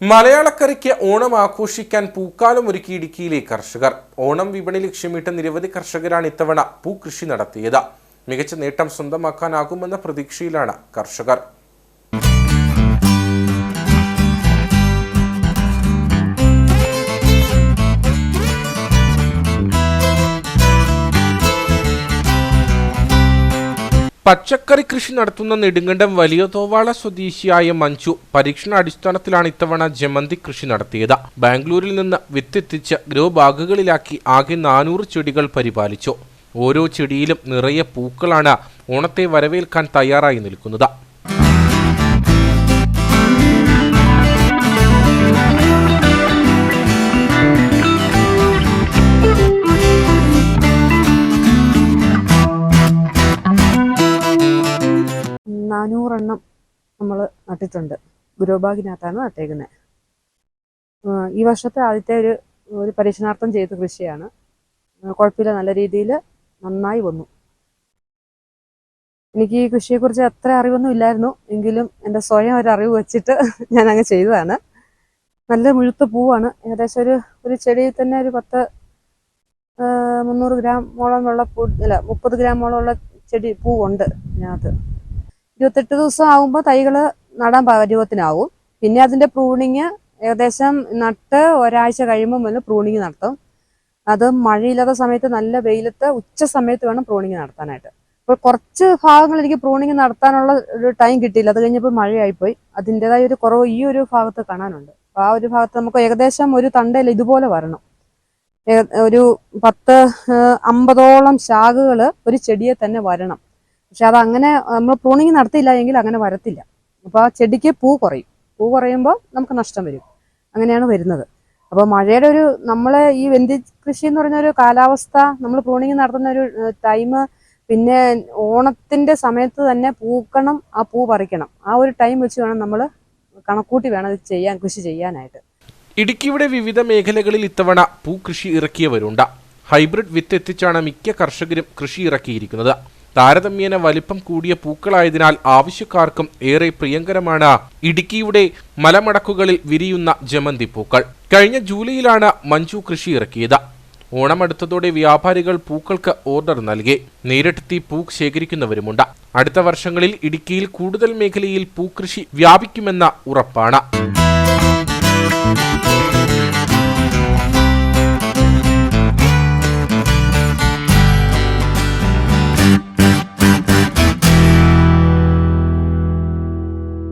മലയാളക്കരയ്ക്ക് ഓണം ആഘോഷിക്കാൻ പൂക്കാലം ഒരുക്കി ഇടുക്കിയിലെ കർഷകർ. ഓണം വിപണി ലക്ഷ്യമിട്ട് നിരവധി കർഷകരാണ് ഇത്തവണ പൂക്കൃഷി നടത്തിയത്. മികച്ച നേട്ടം സ്വന്തമാക്കാനാകുമെന്ന പ്രതീക്ഷയിലാണ് കർഷകർ. പച്ചക്കറി കൃഷി നടത്തുന്ന നെടുങ്കണ്ടം വലിയ തോവാള സ്വദേശിയായ മഞ്ജു പരീക്ഷണാടിസ്ഥാനത്തിലാണ് ഇത്തവണ ജമന്തി കൃഷി നടത്തിയത്. ബാംഗ്ലൂരിൽ നിന്ന് വിത്തെത്തിച്ച് ഗ്രോ ബാഗുകളിലാക്കി ആകെ നാനൂറ് ചെടികൾ പരിപാലിച്ചു. ഓരോ ചെടിയിലും നിറയെ പൂക്കളാണ് ഓണത്തെ വരവേൽക്കാൻ തയ്യാറായി നിൽക്കുന്നത്. നാനൂറെണ്ണം നമ്മൾ നട്ടിട്ടുണ്ട്. ഗുരുബാഗിനകത്താണ് നട്ടേക്കുന്നത് ഈ വർഷത്തെ ആദ്യത്തെ ഒരു ഒരു പരീക്ഷണാർത്ഥം ചെയ്ത കൃഷിയാണ്. കുഴപ്പമില്ല നല്ല രീതിയിൽ നന്നായി വന്നു. എനിക്ക് ഈ കൃഷിയെക്കുറിച്ച് അത്ര അറിവൊന്നും ഇല്ലായിരുന്നു. എങ്കിലും എന്റെ സ്വയം ഒരു അറിവ് വെച്ചിട്ട് ഞാൻ അങ്ങ് ചെയ്തതാണ്. നല്ല മുഴുത്ത പൂവാണ്. ഏകദേശം ഒരു ഒരു ചെടിയിൽ തന്നെ ഒരു പത്ത് മുന്നൂറ് ഗ്രാമോളം ഉള്ള പൂ അല്ല മുപ്പത് ഗ്രാമോളം ഉള്ള ചെടി പൂവുണ്ട് ഇതിനകത്ത്. ഇരുപത്തെട്ട് ദിവസം ആകുമ്പോൾ തൈകൾ നടാൻ പരുവത്തിനാവും പിന്നെ അതിന്റെ പ്രൂണിങ് ഏകദേശം നട്ട് ഒരാഴ്ച കഴിയുമ്പോൾ മുതൽ പ്രൂണിങ് നടത്തും. അത് മഴയില്ലാത്ത സമയത്ത് നല്ല വെയിലത്ത് ഉച്ച സമയത്ത് വേണം പ്രൂണിങ് നടത്താനായിട്ട്. അപ്പോൾ കുറച്ച് ഭാഗങ്ങൾ എനിക്ക് പ്രൂണിങ് നടത്താനുള്ള ഒരു ടൈം കിട്ടിയില്ല. അത് കഴിഞ്ഞപ്പോൾ മഴയായിപ്പോയി. അതിന്റെതായ ഒരു കുറവ് ഈ ഒരു ഭാഗത്ത് കാണാനുണ്ട്. അപ്പോൾ ആ ഒരു ഭാഗത്ത് നമുക്ക് ഏകദേശം ഒരു തണ്ടയിൽ ഇതുപോലെ വരണം. ഒരു പത്ത് അമ്പതോളം ശാഖകൾ ഒരു ചെടിയെ തന്നെ വരണം. പക്ഷെ അത് അങ്ങനെ നമ്മൾ പ്രൂണിങ് നടത്തിയില്ല എങ്കിൽ അങ്ങനെ വരത്തില്ല. അപ്പോൾ ആ ചെടിക്ക് പൂ കുറയും. പൂ കുറയുമ്പോൾ നമുക്ക് നഷ്ടം വരും. അങ്ങനെയാണ് വരുന്നത്. അപ്പോൾ മഴയുടെ ഒരു നമ്മളെ ഈ വെന്തി കൃഷി എന്ന് പറഞ്ഞ ഒരു കാലാവസ്ഥ നമ്മൾ പ്രൂണിങ് നടത്തുന്ന ഒരു ടൈം പിന്നെ ഓണത്തിന്റെ സമയത്ത് തന്നെ പൂക്കണം ആ പൂ പറിക്കണം. ആ ഒരു ടൈം വെച്ച് വേണം നമ്മൾ കണക്കൂട്ടി വേണം ഇത് ചെയ്യാൻ കൃഷി ചെയ്യാനായിട്ട്. ഇടുക്കിയുടെ വിവിധ മേഖലകളിൽ ഇത്തവണ പൂക്കൃഷി ഇറക്കിയവരുണ്ട്. ഹൈബ്രിഡ് വിത്ത് എത്തിച്ചാണ് മിക്ക കർഷകരും കൃഷി ഇറക്കിയിരിക്കുന്നത്. താരതമ്യേന വലിപ്പം കൂടിയ പൂക്കളായതിനാൽ ആവശ്യക്കാർക്കും ഏറെ പ്രിയങ്കരമാണ്. ഇടുക്കിയുടെ മലമടക്കുകളിൽ വിരിയുന്ന ജമന്തി പൂക്കൾ. കഴിഞ്ഞ ജൂലൈയിലാണ് മഞ്ജു കൃഷി ഇറക്കിയത്. ഓണമെടുത്തതോടെ വ്യാപാരികൾ പൂക്കൾക്ക് ഓർഡർ നൽകി. നേരിട്ടെത്തി പൂ ശേഖരിക്കുന്നവരുമുണ്ട്. അടുത്ത വർഷങ്ങളിൽ ഇടുക്കിയിൽ കൂടുതൽ മേഖലയിൽ പൂക്കൃഷി വ്യാപിക്കുമെന്ന ഉറപ്പാണ്.